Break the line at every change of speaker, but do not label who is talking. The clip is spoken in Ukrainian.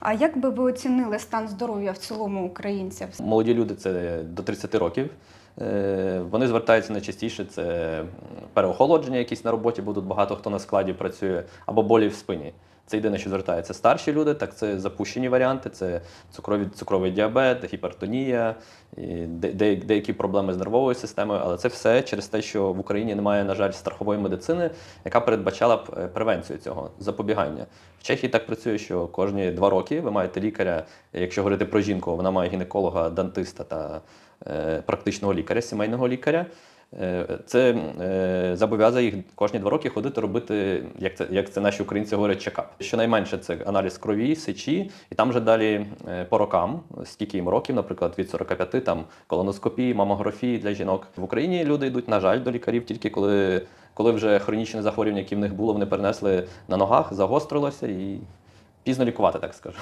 А як би ви оцінили стан здоров'я в цілому українців?
Молоді люди це до 30 років. Е, Вони звертаються найчастіше це переохолодження, якісь на роботі будуть, багато хто на складі працює, або болі в спині. Це єдине, що звертається. Старші люди, так це запущені варіанти, це цукрові, цукровий діабет, гіпертонія, де- деякі проблеми з нервовою системою, але це все через те, що в Україні немає, на жаль, страхової медицини, яка передбачала б е, превенцію цього запобігання. В Чехії так працює, що кожні два роки ви маєте лікаря, якщо говорити про жінку, вона має гінеколога, дантиста та е, практичного лікаря, сімейного лікаря. Е, Це е, зобов'язує їх кожні два роки ходити робити, як це, як це наші українці говорять, чекап. Щонайменше це аналіз крові, сечі, і там вже далі е, по рокам, скільки їм років, наприклад, від 45 там колоноскопії, мамографії для жінок. В Україні люди йдуть, на жаль, до лікарів тільки коли, коли вже хронічне захворювання, яке в них було, вони перенесли на ногах, загострилося і пізно лікувати, так скажу.